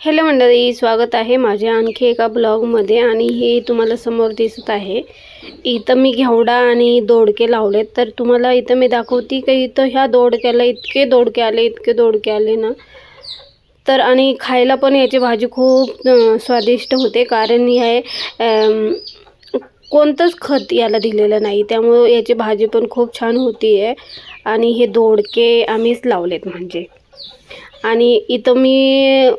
Hello मंडळी स्वागत आहे माझ्या आणखी एका ब्लॉगमध्ये आणि हे तुम्हाला समोर दिसत आहे. इथं मी घेवडा आणि दोडके लावलेत. तर तुम्हाला इथं मी दाखवते की इथं ह्या दोडक्याला इतके दोडके आले इतके दोडके आले ना. तर आणि खायला पण याची भाजी खूप स्वादिष्ट होते. कारण हे कोणतंच खत याला दिलेलं नाही. त्यामुळं याची भाजी पण खूप छान होती आहे आणि हे दोडके आम्हीच लावलेत म्हणजे. आणि इथं मी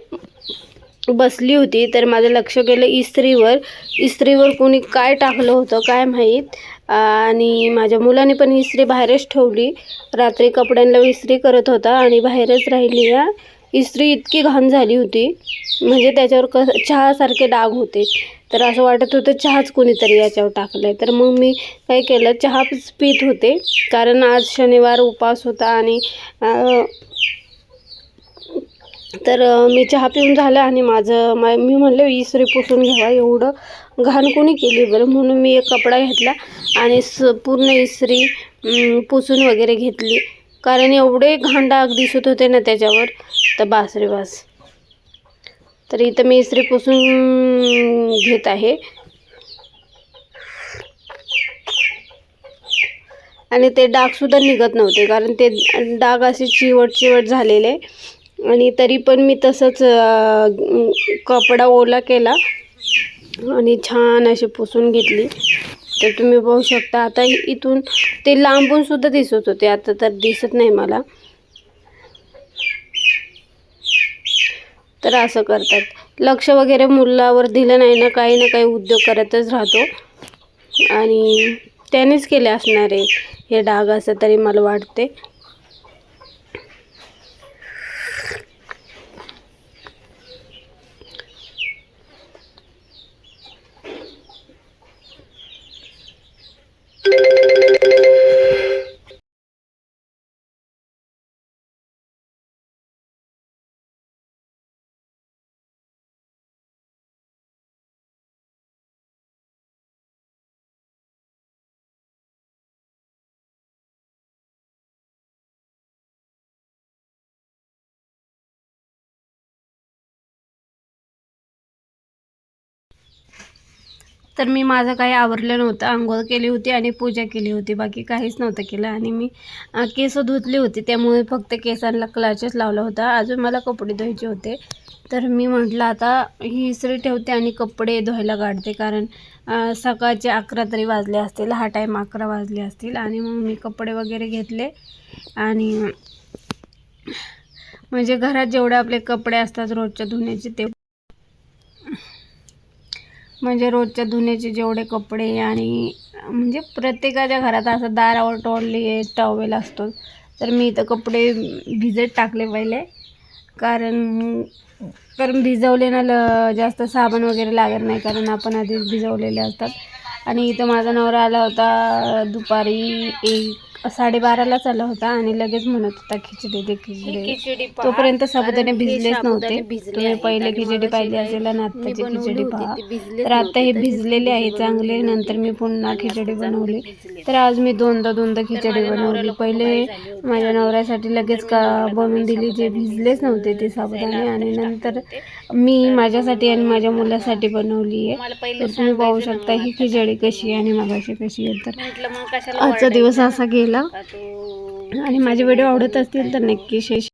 बसली होती तर माझं लक्ष गेलं इस्त्रीवर. इस्त्रीवर कोणी काय टाकलं होतं काय माहीत? आणि माझ्या मुलाने पण इस्त्री बाहेरच ठेवली. रात्री कपड्यांना इस्त्री करत होता आणि बाहेरच राहिली या. इस्त्री इतकी घाण झाली होती. म्हणजे त्याच्यावर क चहासारखे डाग होते. तर असं वाटत होतं चहाच कोणीतरी याच्यावर टाकलं आहे तर मग मी काय केलं चहाच पीत होते. कारण आज शनिवार उपास होता आणि तर मी चहा पिऊन झालं आणि माझं मा मी म्हणलं इस्त्री पुसून घ्यावा एवढं घाण कोणी केली बरं? म्हणून मी एक कपडा घेतला आणि स पूर्ण इसरी पुसून वगैरे घेतली. कारण एवढे घाण डाग दिसत होते ना त्याच्यावर तर बासरे बास. तर इथं मी इस्त्री पुसून घेत आहे. आणि ते डागसुद्धा निघत नव्हते कारण ते डाग असे चिवट चिवट झालेले. आणि तरी पण मी तसंच कपडा ओला केला आणि छान अशी पुसून घेतली. तर तुम्ही पाहू शकता आता इथून ते लांबून सुद्धा दिसत होते आता तर दिसत नाही मला. तर असं करतात. लक्ष वगैरे मुलावर दिलं नाही ना काही ना काही उद्योग करतच राहतो. आणि त्यानेच केले असणार आहे हे डाग असं तरी मला वाटते. तर मी माझं काही आवरलं नव्हतं. आंघोळ केली होती आणि पूजा केली होती. बाकी काहीच नव्हतं केलं. आणि मी केस धुतली होती. त्यामुळे फक्त केसांना क्लाचेस लावला होता. अजून मला कपडे धुवायचे होते. तर मी म्हटलं आता ही इसरी ठेवते आणि कपडे धुवायला काढते. कारण सकाळचे अकरा तरी वाजले असतील. हा टाईम अकरा वाजले असतील. आणि मग मी कपडे वगैरे घेतले. आणि म्हणजे घरात जेवढे आपले कपडे असतात रोजच्या धुण्याचे ते म्हणजे रोजच्या धुण्याचे जेवढे कपडे आणि म्हणजे प्रत्येकाच्या घरात असं दारावर टोळली टॉवेल असतो. तर मी इथं कपडे भिजत टाकले पहिले. कारण कारण भिजवले ना ल जास्त साबण वगैरे लागत नाही. कारण आपण आधीच भिजवलेले असतात. आणि इथं माझा नवरा आला होता दुपारी एक साडेबारालाच आला होता आणि लगेच म्हणत होता खिचडी दे खिचडी दे. तोपर्यंत साबुदाणे भिजलेच नव्हते. तुम्ही पहिले खिचडी पाहिजे असेल आणि आत्ताची खिचडी पहा. तर आता हे भिजलेले आहे चांगले. नंतर मी पुन्हा खिचडी बनवली. तर आज मी दोनदा दोनदा खिचडी बनवली. पहिले माझ्या नवऱ्यासाठी लगेच का बनवून दिली जे भिजलेच नव्हते ते साबुदाणे आणि नंतर मी माझ्यासाठी आणि माझ्या मुलासाठी बनवली आहे. तर तुम्ही पाहू शकता ही खिचडी कशी आहे आणि मगाशी कशी आहे. तर आजचा दिवस असा गेला आणि माझे व्हिडिओ आवडत असतील तर नक्की शेअर